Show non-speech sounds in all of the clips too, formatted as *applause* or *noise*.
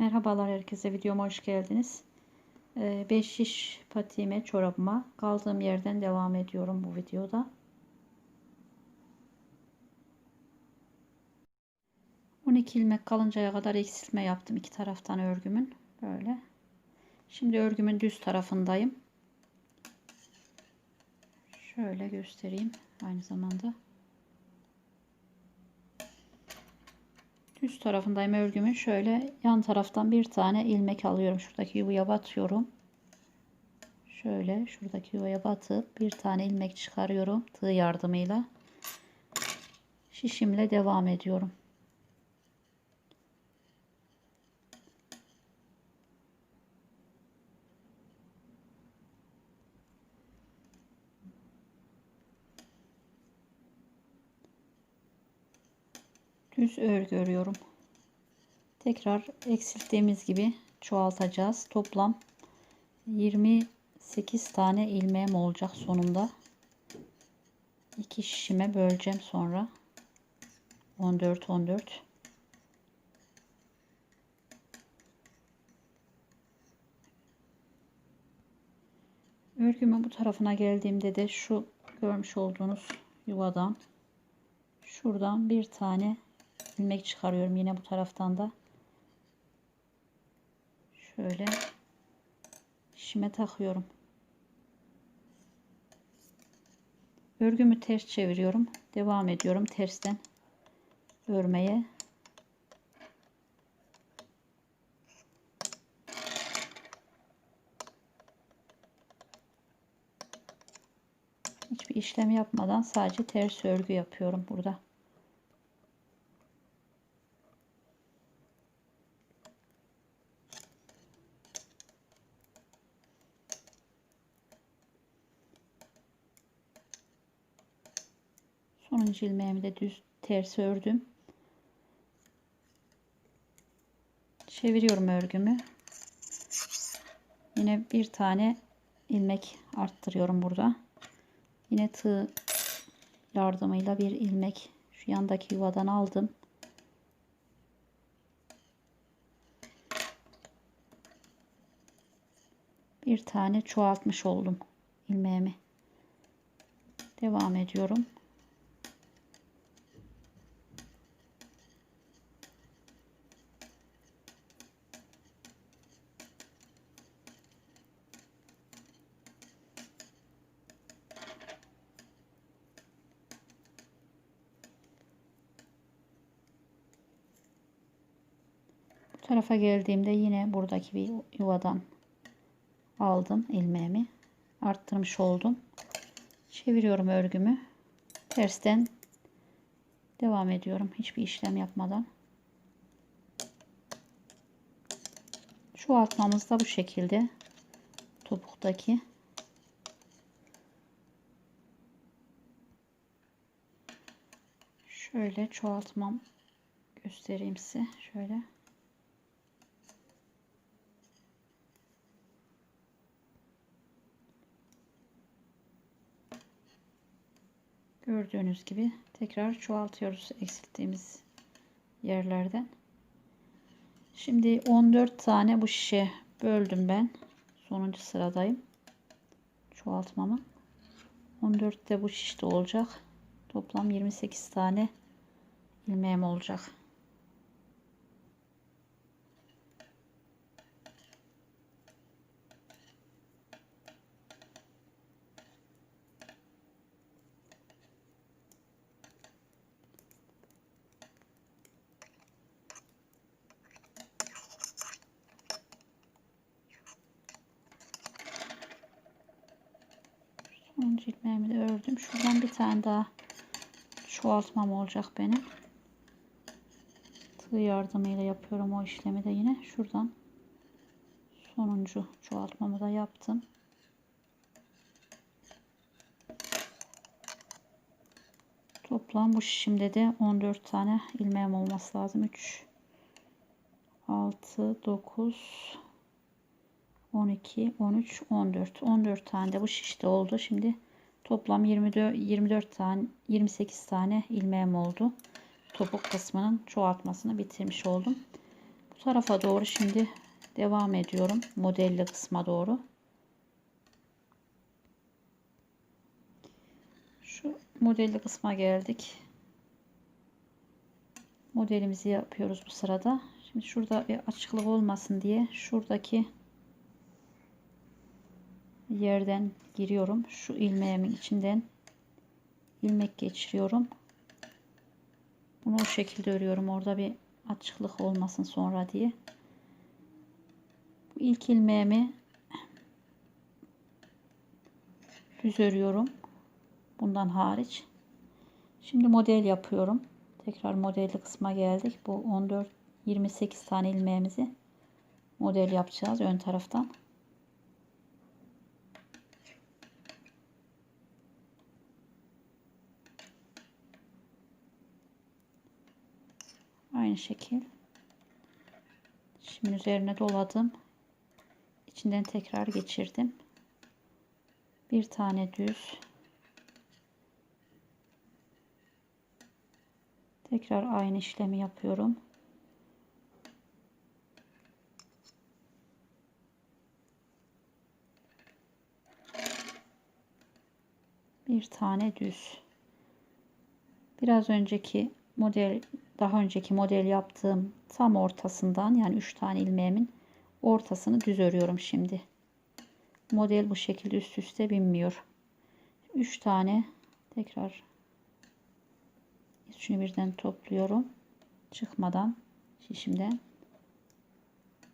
Merhabalar herkese videoma hoş geldiniz. 5 şiş patiğime çorabıma kaldığım yerden devam ediyorum bu videoda. 12 ilmek kalıncaya kadar eksiltme yaptım iki taraftan örgümün böyle. Şimdi örgümün düz tarafındayım. Şöyle göstereyim aynı zamanda. Düz tarafındayım örgümün. Şöyle yan taraftan bir tane ilmek alıyorum. Şuradaki yuvaya batıyorum. Şöyle şuradaki yuvaya batıp bir tane ilmek çıkarıyorum. Tığ yardımıyla. Şişimle devam ediyorum. Düz örgü örüyorum. Tekrar eksilttiğimiz gibi çoğaltacağız. Toplam 28 tane ilmeğim olacak sonunda. 2 şişime böleceğim sonra. 14 14 Örgümün bu tarafına geldiğimde de şu görmüş olduğunuz yuvadan şuradan bir tane ilmek çıkarıyorum yine bu taraftan da. Şöyle şişime takıyorum. Örgümü ters çeviriyorum. Devam ediyorum tersten örmeye. Hiçbir işlem yapmadan sadece ters örgü yapıyorum burada. Sonuncu ilmeğimi de düz ters ördüm. Çeviriyorum örgümü. Yine bir tane ilmek arttırıyorum burada. Yine tığ yardımıyla bir ilmek şu yandaki yuvadan aldım. Bir tane çoğaltmış oldum ilmeğimi. Devam ediyorum. Tarafa geldiğimde yine buradaki bir yuvadan aldım ilmeğimi. Arttırmış oldum. Çeviriyorum örgümü. Tersten devam ediyorum. Hiçbir işlem yapmadan. Şu altmamız da bu şekilde. Topuktaki. Şöyle çoğaltmam. Göstereyim size. Şöyle Gördüğünüz gibi tekrar çoğaltıyoruz eksilttiğimiz yerlerden. Şimdi 14 tane bu şişe böldüm ben. Sonuncu sıradayım. Çoğaltmamı. 14 de bu şişte olacak. Toplam 28 tane ilmeğim olacak. Sonuncu ilmeğimi de ördüm. Şuradan bir tane daha çoğaltmam olacak benim. Tığ yardımıyla yapıyorum o işlemi de yine. Şuradan sonuncu çoğaltmamı da yaptım. Toplam bu şişimde de 14 tane ilmeğim olması lazım. 3 6 9 12, 13, 14. 14 tane de bu şişte oldu. Şimdi toplam 24, 24 tane, 28 tane ilmeğim oldu. Topuk kısmının çoğaltmasını bitirmiş oldum. Bu tarafa doğru şimdi devam ediyorum. Modelli kısma doğru. Şu modelli kısma geldik. Modelimizi yapıyoruz bu sırada. Şimdi şurada bir açıklık olmasın diye şuradaki yerden giriyorum. Şu ilmeğimin içinden ilmek geçiriyorum. Bunu o şekilde örüyorum. Orada bir açıklık olmasın sonra diye. Bu ilk ilmeğimi düz örüyorum. Bundan hariç. Şimdi model yapıyorum. Tekrar modelli kısma geldik. Bu 14 28 tane ilmeğimizi model yapacağız ön taraftan. Aynı şekil. Şimdi üzerine doladım. İçinden tekrar geçirdim. Bir tane düz. Tekrar aynı işlemi yapıyorum. Bir tane düz. Biraz önceki model daha önceki model yaptığım tam ortasından yani 3 tane ilmeğimin ortasını düz örüyorum şimdi. Model bu şekilde üst üste binmiyor. 3 tane tekrar üçünü birden topluyorum. Çıkmadan şişimden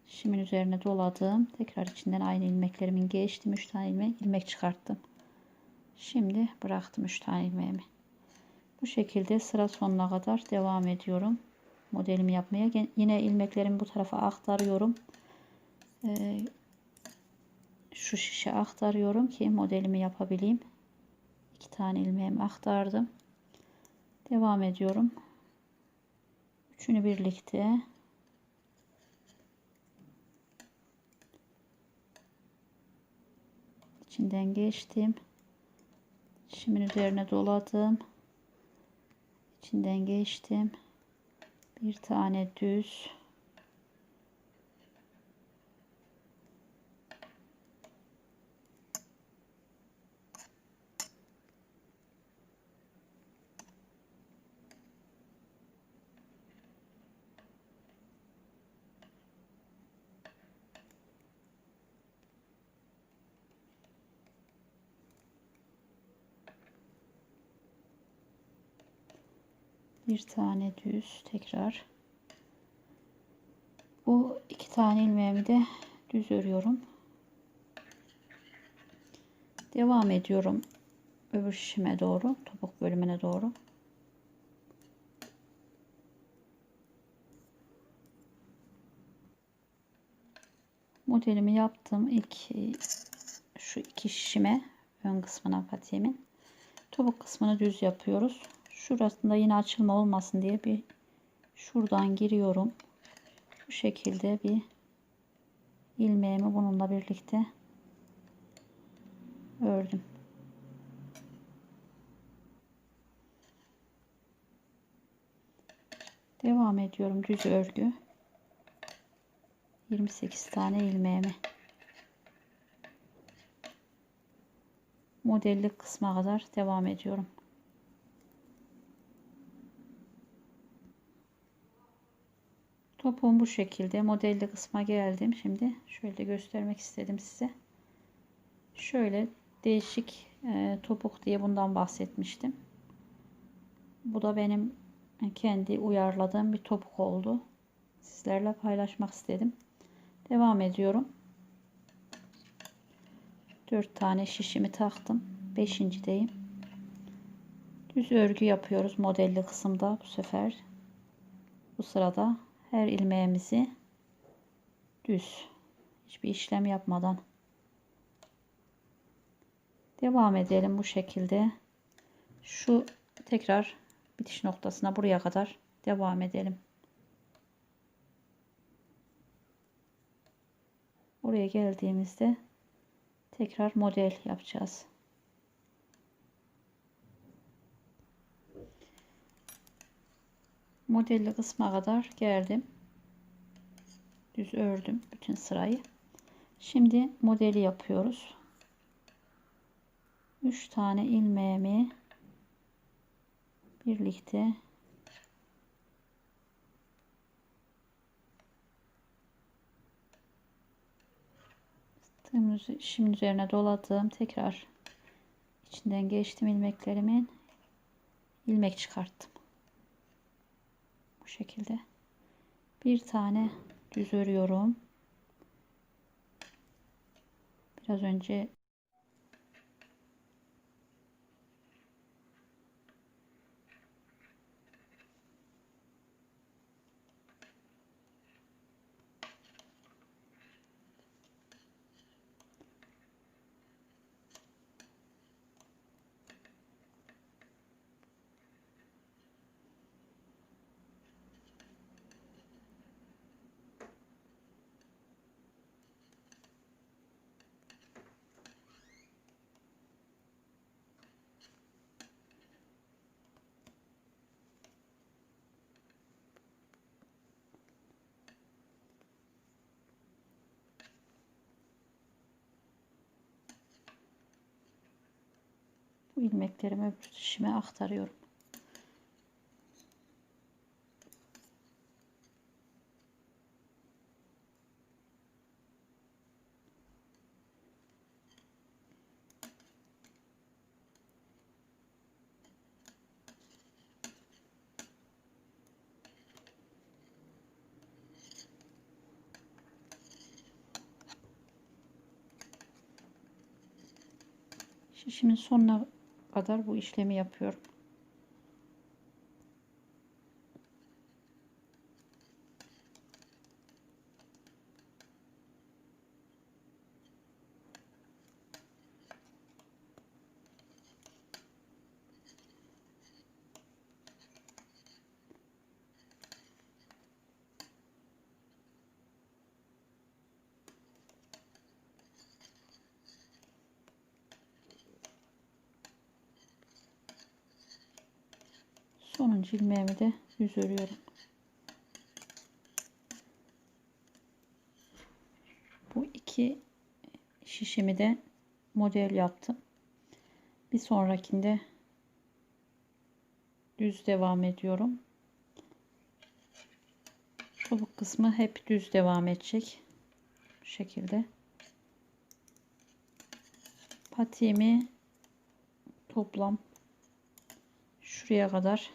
şişimin üzerine doladım. Tekrar içinden aynı ilmeklerimin geçtim. 3 tane ilmek, ilmek çıkarttım. Şimdi bıraktım 3 tane ilmeğimi. Bu şekilde sıra sonuna kadar devam ediyorum. Modelimi yapmaya. Yine ilmeklerimi bu tarafa aktarıyorum. Ee, şu şişe aktarıyorum ki modelimi yapabileyim. İki tane ilmeğimi aktardım. Devam ediyorum. Üçünü birlikte içinden geçtim. Şimin üzerine doladım içinden geçtim. Bir tane düz. Bir tane düz tekrar. Bu iki tane ilmeğimi de düz örüyorum. Devam ediyorum öbür şişime doğru topuk bölümüne doğru. Modelimi yaptım ilk şu iki şişime ön kısmına patiğimin topuk kısmını düz yapıyoruz Şurasında yine açılma olmasın diye bir şuradan giriyorum. Bu şekilde bir ilmeğimi bununla birlikte ördüm. Devam ediyorum düz örgü. 28 tane ilmeğimi modellik kısma kadar devam ediyorum. Topuğum bu şekilde modelli kısma geldim. Şimdi şöyle göstermek istedim size. Şöyle değişik e, topuk diye bundan bahsetmiştim. Bu da benim kendi uyarladığım bir topuk oldu. Sizlerle paylaşmak istedim. Devam ediyorum. 4 tane şişimi taktım. 5.deyim. Düz örgü yapıyoruz modelli kısımda bu sefer. Bu sırada her ilmeğimizi düz hiçbir işlem yapmadan devam edelim bu şekilde. Şu tekrar bitiş noktasına buraya kadar devam edelim. Buraya geldiğimizde tekrar model yapacağız modelli kısma kadar geldim. düz ördüm bütün sırayı. Şimdi modeli yapıyoruz. 3 tane ilmeğimi birlikte tığımın üzerine doladım. Tekrar içinden geçtim ilmeklerimin. ilmek çıkarttım. Bu şekilde. Bir tane düz örüyorum. Biraz önce bu ilmeklerimi öbür şişime aktarıyorum. Şişimin sonuna kadar bu işlemi yapıyorum. Sonuncu ilmeğimi de düz örüyorum. Bu iki şişimi de model yaptım. Bir sonrakinde düz devam ediyorum. Çubuk kısmı hep düz devam edecek. Bu şekilde. Patiğimi toplam şuraya kadar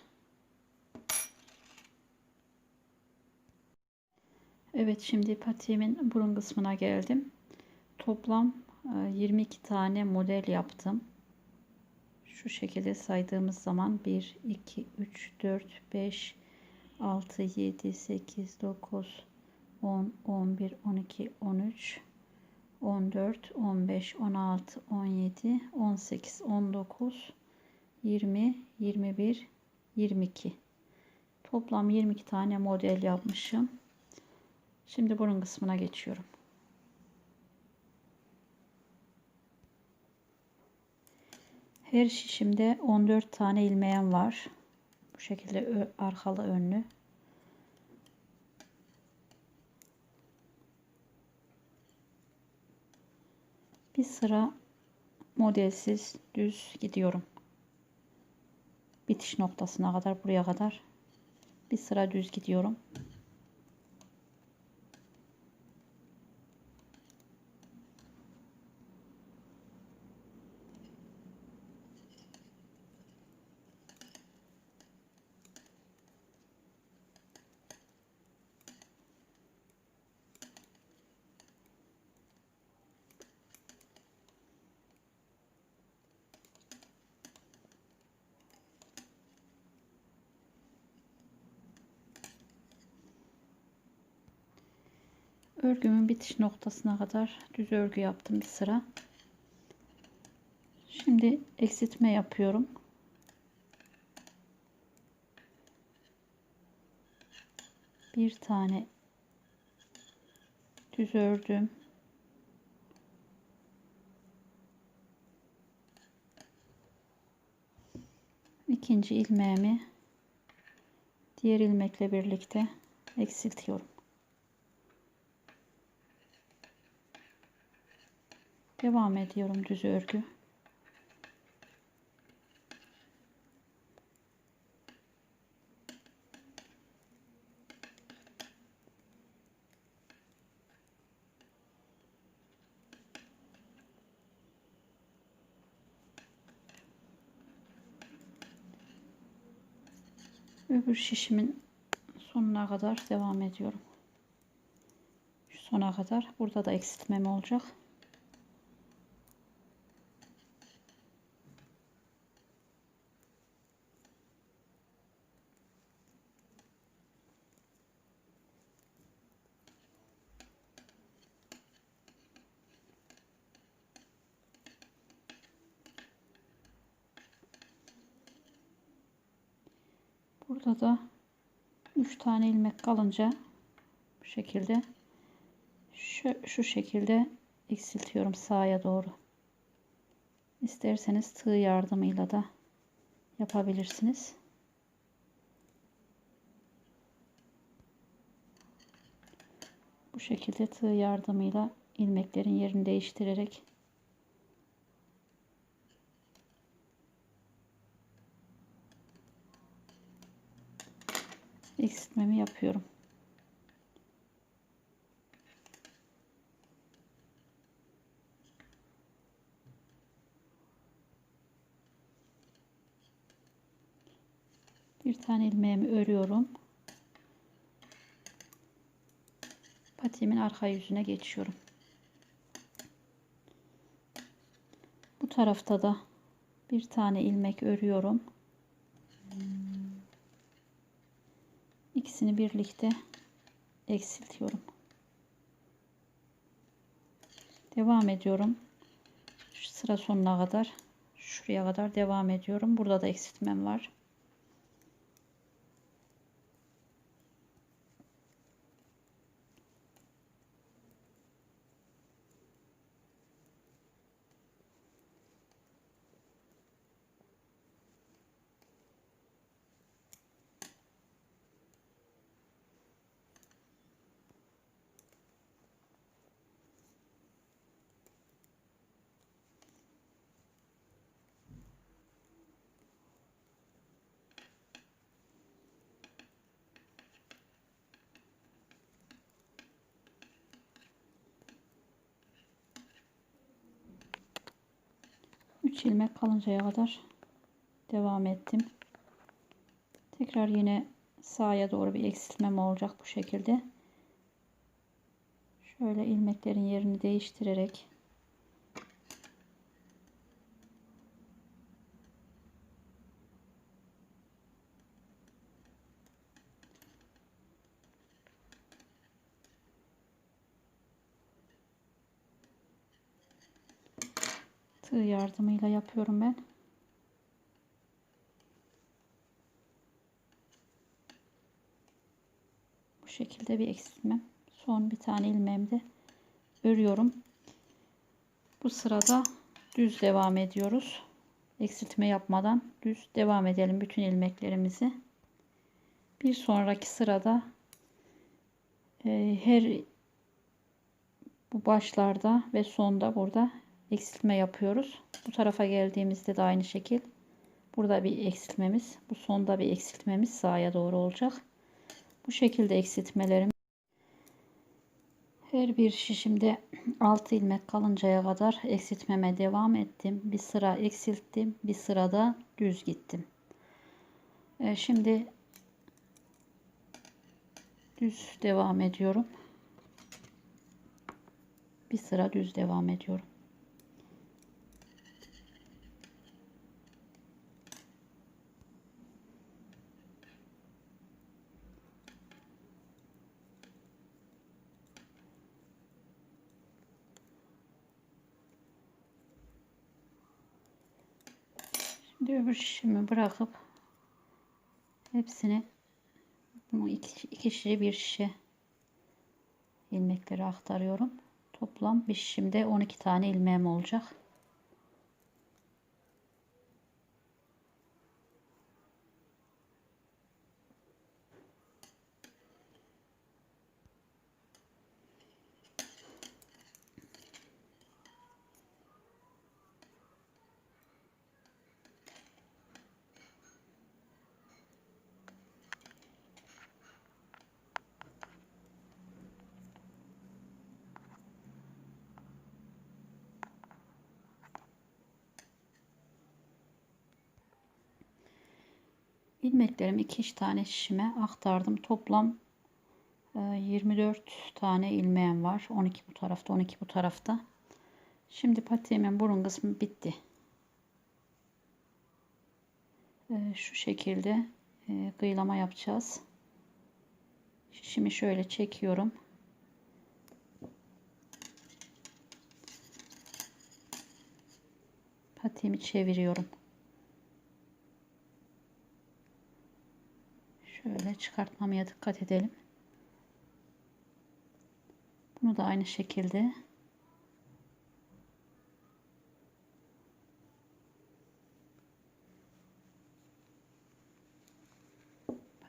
Evet şimdi patiğimin burun kısmına geldim. Toplam 22 e, tane model yaptım. Şu şekilde saydığımız zaman 1, 2, 3, 4, 5, 6, 7, 8, 9, 10, 11, 12, 13, 14, 15, 16, 17, 18, 19, 20, 21, 22. Toplam 22 tane model yapmışım. Şimdi burun kısmına geçiyorum. Her şişimde 14 tane ilmeğim var. Bu şekilde arkalı önlü. Bir sıra modelsiz düz gidiyorum. Bitiş noktasına kadar buraya kadar bir sıra düz gidiyorum. Örgümün bitiş noktasına kadar düz örgü yaptım bir sıra. Şimdi eksiltme yapıyorum. Bir tane düz ördüm. İkinci ilmeğimi diğer ilmekle birlikte eksiltiyorum. Devam ediyorum düz örgü. Öbür şişimin sonuna kadar devam ediyorum. Şu sona kadar. Burada da eksiltmem olacak. Burada da 3 tane ilmek kalınca bu şekilde şu, şu şekilde eksiltiyorum sağa doğru. İsterseniz tığ yardımıyla da yapabilirsiniz. Bu şekilde tığ yardımıyla ilmeklerin yerini değiştirerek eksiltmemi yapıyorum. Bir tane ilmeğimi örüyorum. Patiğimin arka yüzüne geçiyorum. Bu tarafta da bir tane ilmek örüyorum. İkisini birlikte eksiltiyorum. Devam ediyorum. Şu sıra sonuna kadar şuraya kadar devam ediyorum. Burada da eksiltmem var. Üç ilmek kalıncaya kadar devam ettim. Tekrar yine sağa doğru bir eksiltmem olacak bu şekilde. Şöyle ilmeklerin yerini değiştirerek tığ yardımıyla yapıyorum ben. Bu şekilde bir eksiltmem. Son bir tane ilmeğimde örüyorum. Bu sırada düz devam ediyoruz. Eksiltme yapmadan düz devam edelim bütün ilmeklerimizi. Bir sonraki sırada e, her bu başlarda ve sonda burada eksiltme yapıyoruz. Bu tarafa geldiğimizde de aynı şekil. Burada bir eksiltmemiz, bu sonda bir eksiltmemiz sağa doğru olacak. Bu şekilde eksiltmelerim her bir şişimde *clears throat* 6 ilmek kalıncaya kadar eksiltmeme devam ettim. Bir sıra eksilttim, bir sırada düz gittim. Ee, şimdi düz devam ediyorum. Bir sıra düz devam ediyorum. Şimdi öbür şişimi bırakıp hepsini bu iki, şişe bir şişe ilmekleri aktarıyorum. Toplam bir şişimde 12 tane ilmeğim olacak. İlmeklerimi iki tane şişime aktardım. Toplam e, 24 tane ilmeğim var. 12 bu tarafta, 12 bu tarafta. Şimdi patiğimin burun kısmı bitti. E, şu şekilde e, kıylama yapacağız. Şişimi şöyle çekiyorum. Patiğimi çeviriyorum. Şöyle çıkartmamaya dikkat edelim. Bunu da aynı şekilde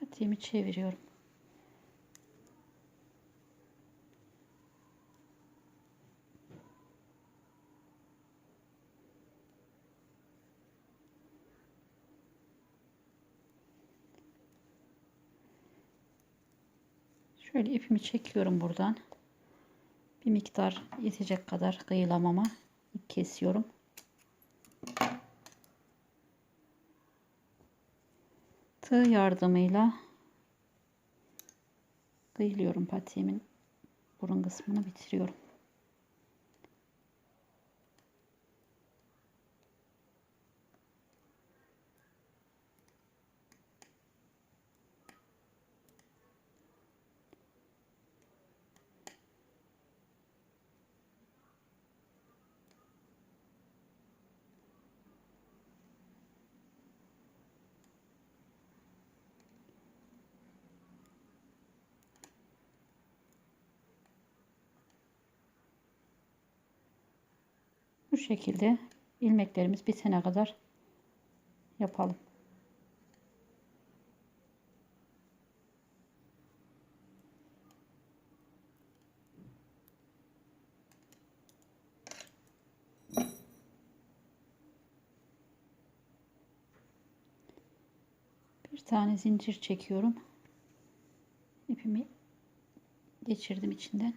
patiğimi çeviriyorum. Şöyle ipimi çekiyorum buradan. Bir miktar yetecek kadar kıyılamama kesiyorum. Tığ yardımıyla kıyılıyorum patiğimin burun kısmını bitiriyorum. Bu şekilde ilmeklerimiz bitene kadar yapalım. Bir tane zincir çekiyorum. İpimi geçirdim içinden.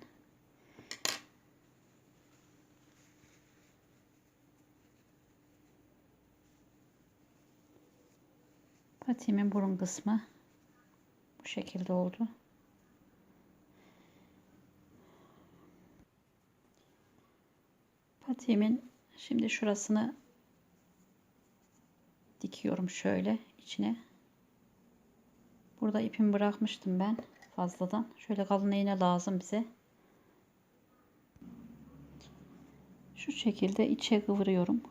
Patiğimin burun kısmı bu şekilde oldu. Patiğimin şimdi şurasını dikiyorum şöyle içine. Burada ipimi bırakmıştım ben fazladan. Şöyle kalın iğne lazım bize. Şu şekilde içe kıvırıyorum.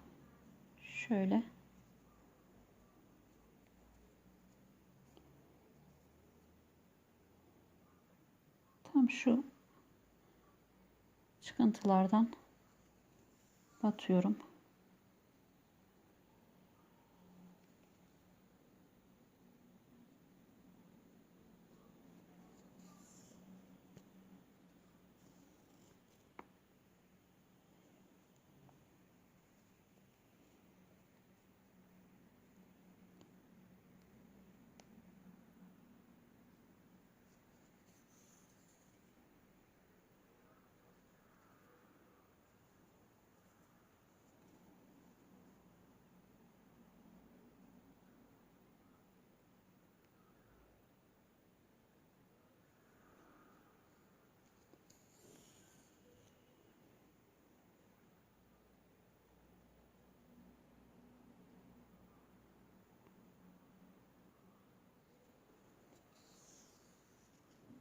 Şöyle. Tam şu çıkıntılardan batıyorum.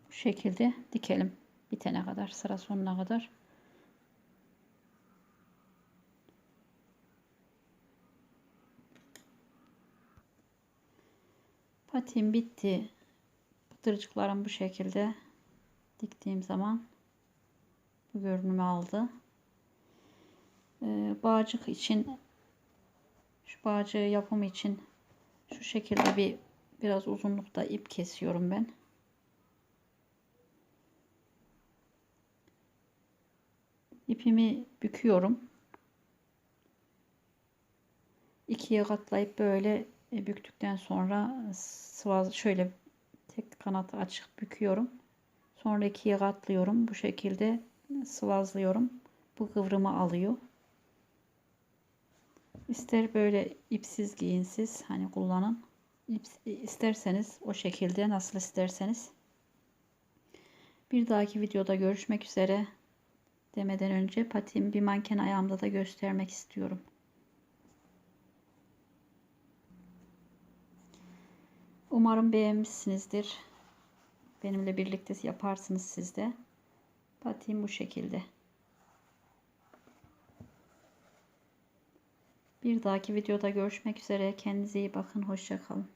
Bu şekilde dikelim bitene kadar sıra sonuna kadar. Patiğim bitti. Pıtırcıklarım bu şekilde diktiğim zaman bu görünümü aldı. Ee, bağcık için şu bağcığı yapımı için şu şekilde bir biraz uzunlukta ip kesiyorum ben. İpimi büküyorum. ikiye katlayıp böyle e, büktükten sonra sıvaz şöyle tek kanat açık büküyorum. Sonra ikiye katlıyorum. Bu şekilde sıvazlıyorum. Bu kıvrımı alıyor. İster böyle ipsiz giyinsiz hani kullanın. isterseniz o şekilde nasıl isterseniz. Bir dahaki videoda görüşmek üzere demeden önce patiğimi bir manken ayağımda da göstermek istiyorum. Umarım beğenmişsinizdir. Benimle birlikte yaparsınız siz de. Patiğim bu şekilde. Bir dahaki videoda görüşmek üzere. Kendinize iyi bakın. Hoşça kalın.